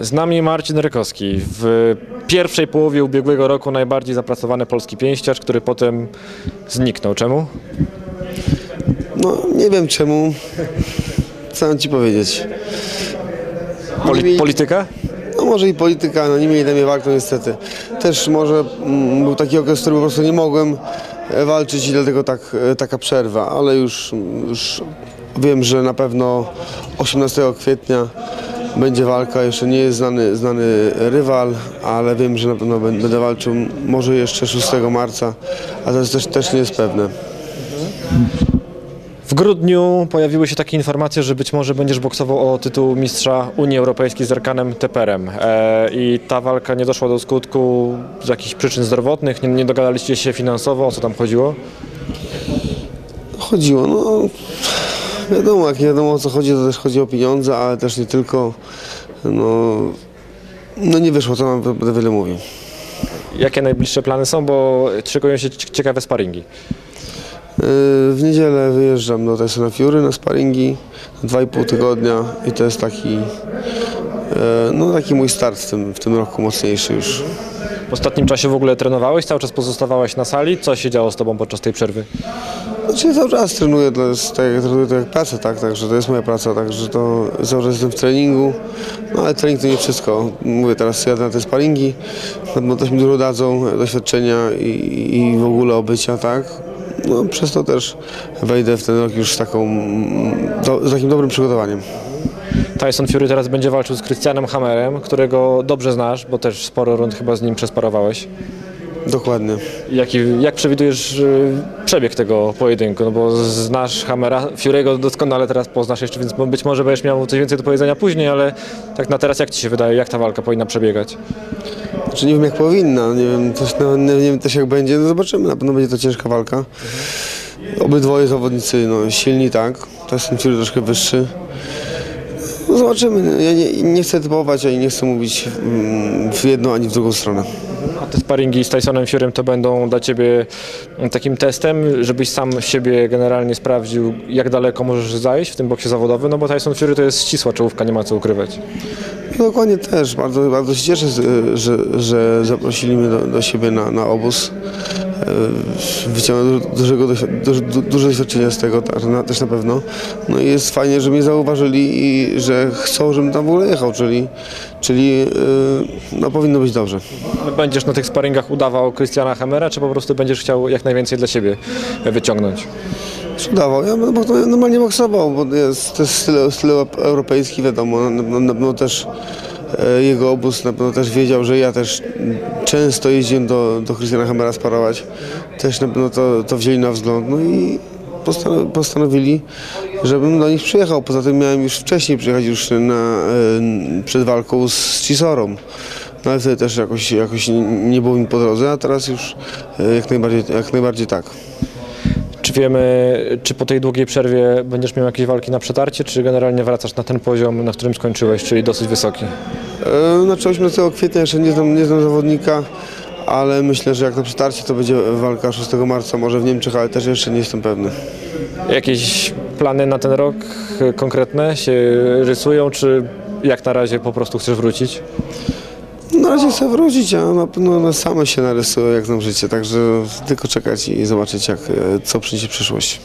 Z nami Marcin Rykowski. W pierwszej połowie ubiegłego roku najbardziej zapracowany polski pięściarz, który potem zniknął. Czemu? No nie wiem czemu. Co mam ci powiedzieć? Poli- mieli- polityka? No może i polityka, no nie mieli na mnie niestety. Też może mm, był taki okres, w którym po prostu nie mogłem e, walczyć i dlatego tak, e, taka przerwa, ale już, już wiem, że na pewno 18 kwietnia będzie walka, jeszcze nie jest znany, znany rywal, ale wiem, że na pewno bę- będę walczył może jeszcze 6 marca, a to też, też nie jest pewne. W grudniu pojawiły się takie informacje, że być może będziesz boksował o tytuł mistrza Unii Europejskiej z Erkanem Teperem. E, I ta walka nie doszła do skutku z jakichś przyczyn zdrowotnych, nie, nie dogadaliście się finansowo, o co tam chodziło? Chodziło, no wiadomo, jak nie wiadomo o co chodzi, to też chodzi o pieniądze, ale też nie tylko. No, no nie wyszło, to nam będę wiele mówił. Jakie najbliższe plany są, bo szykują się cie- ciekawe sparingi. Yy, W niedzielę wyjeżdżam do Tysona Fury na sparingi, dwa i pół tygodnia i to jest taki, yy, no taki mój start w tym, w tym roku, mocniejszy już. W ostatnim czasie w ogóle trenowałeś, cały czas pozostawałeś na sali. Co się działo z tobą podczas tej przerwy? Znaczy cały czas trenuję, to jest tak trenuję to jak pracę, tak, także to jest moja praca, także to cały czas jestem w treningu, no ale trening to nie wszystko. Mówię teraz jadę na te sparingi, no też mi dużo dadzą doświadczenia i, i w ogóle obycia, tak. No przez to też wejdę w ten rok już z, taką, do, z takim dobrym przygotowaniem. Tyson Fury teraz będzie walczył z Christianem Hammerem, którego dobrze znasz, bo też sporo rund chyba z nim przesparowałeś. Dokładnie. Jaki, jak przewidujesz y, przebieg tego pojedynku? No bo znasz Hammera, Fury'ego doskonale teraz poznasz jeszcze, więc być może będziesz miał coś więcej do powiedzenia później, ale tak na teraz jak Ci się wydaje, jak ta walka powinna przebiegać? Znaczy nie wiem jak powinna, nie wiem też, no, nie wiem też jak będzie, no zobaczymy, na pewno będzie to ciężka walka. Obydwoje zawodnicy no, silni tak, to jest ten Fury troszkę wyższy. No zobaczymy, ja nie, nie chcę typować, ani nie chcę mówić mm, w jedną ani w drugą stronę. A te sparingi z Tysonem Furym to będą dla Ciebie takim testem, żebyś sam siebie generalnie sprawdził, jak daleko możesz zajść w tym boksie zawodowym, no bo Tyson Fury to jest ścisła czołówka, nie ma co ukrywać. No, dokładnie też, bardzo, bardzo się cieszę, z- że, że zaprosili mnie do, do siebie na, na obóz. Wyciągnąłem du- dużego, duże, du- duże doświadczenie z tego też na pewno. No i jest fajnie, że mnie zauważyli i że chcą, żebym tam w ogóle jechał, czyli, czyli e, no, powinno być dobrze. Będziesz na tych sparingach udawał Christiana Hammera, czy po prostu będziesz chciał jak najwięcej dla siebie wyciągnąć? Udawał, ja bym bok- normalnie boksował, bo jest, to jest styl, styl europejski, wiadomo, na, na pewno też jego obóz na pewno też wiedział, że ja też często jeździłem do, do Christiana Hammera sparować, też na pewno to, to wzięli na wzgląd, no i postanow, postanowili, żebym do nich przyjechał, poza tym miałem już wcześniej przyjechać już na, e, przed walką z Cisorą. No ale wtedy też jakoś, jakoś nie było mi po drodze, a teraz już e, jak najbardziej, jak najbardziej tak. Czy wiemy, czy po tej długiej przerwie będziesz miał jakieś walki na przetarcie, czy generalnie wracasz na ten poziom, na którym skończyłeś, czyli dosyć wysoki? E, Znaczy 18 kwietnia jeszcze nie znam, nie znam zawodnika, ale myślę, że jak na przetarcie to będzie walka 6 marca, może w Niemczech, ale też jeszcze nie jestem pewny. Jakieś plany na ten rok konkretne się rysują, czy jak na razie po prostu chcesz wrócić? Na razie chcę wrócić, a na pewno one same się narysują jak znam życie, także tylko czekać i zobaczyć jak, e, co przyniesie przyszłość.